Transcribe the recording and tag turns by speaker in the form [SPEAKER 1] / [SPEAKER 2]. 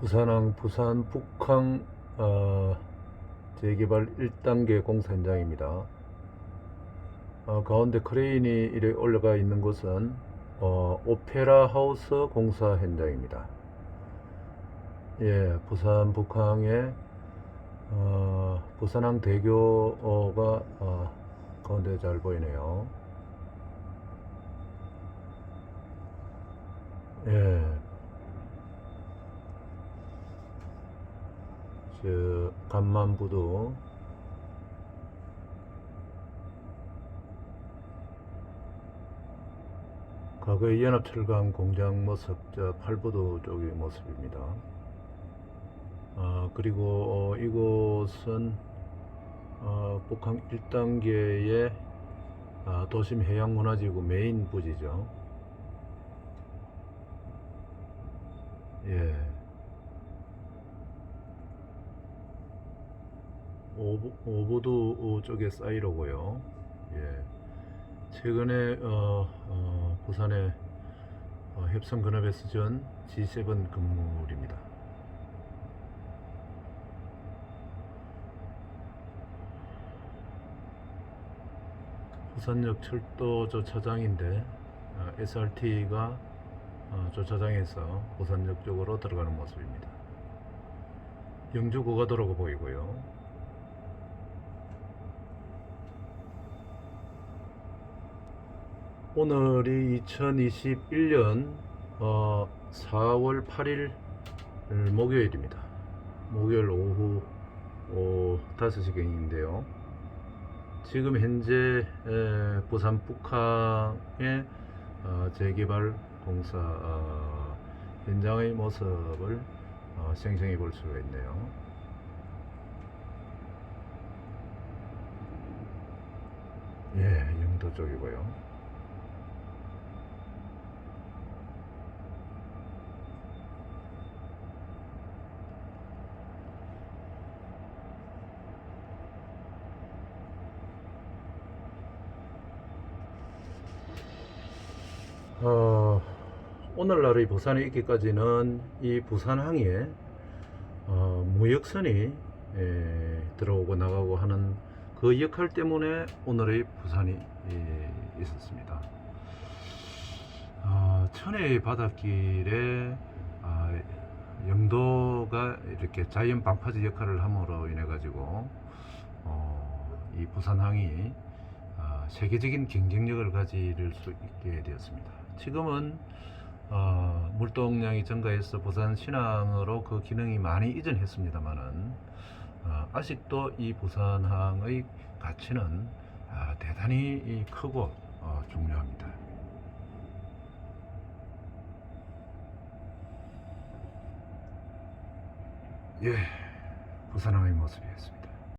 [SPEAKER 1] 부산항 부산 북항 어, 재개발 1단계 공사 현장입니다. 어, 가운데 크레인이 이래 올라가 있는 곳은 어, 오페라 하우스 공사 현장입니다. 예, 부산 북항의 어, 부산항 대교가 어, 가운데 잘 보이네요. 예, 저 간만부도 과거의 연합철강 공장 모습, 저 팔부도 쪽의 모습입니다. 아, 그리고 어, 이곳은 어, 북한 1단계의 아, 도심 해양문화지구 메인 부지죠. 예. 오보, 오보 도 쪽에 사이로고요. 예. 최근에 어, 어, 부산의 어, 협성 근업에서 전 G7 건물입니다. 부산역 철도 주차장인데 SRT가 주차장에서 부산역 쪽으로 들어가는 모습입니다. 영주 고가도로가 보이고요. 오늘이 2021년 어, 4월 8일 목요일입니다. 목요일 오후 오, 5시경인데요. 지금 현재 에, 부산 북항의 어, 재개발 공사 어, 현장의 모습을 어, 생생히 볼 수가 있네요. 예, 영도 쪽이고요. 어, 오늘날의 부산에 있기까지는 이 부산항에 어, 무역선이 에, 들어오고 나가고 하는 그 역할 때문에 오늘의 부산이 에, 있었습니다. 어, 천혜의 바닷길에 아, 영도가 이렇게 자연 방파제 역할을 함으로 인해 가지고 어, 이 부산항이 아, 세계적인 경쟁력을 가질 수 있게 되었습니다. 지금은 어, 물동량이 증가해서 부산 신항으로 그 기능이 많이 이전했습니다만은 어, 아직도 이 부산항의 가치는 아, 대단히 이 크고 어, 중요합니다. 예, 부산항의 모습이었습니다.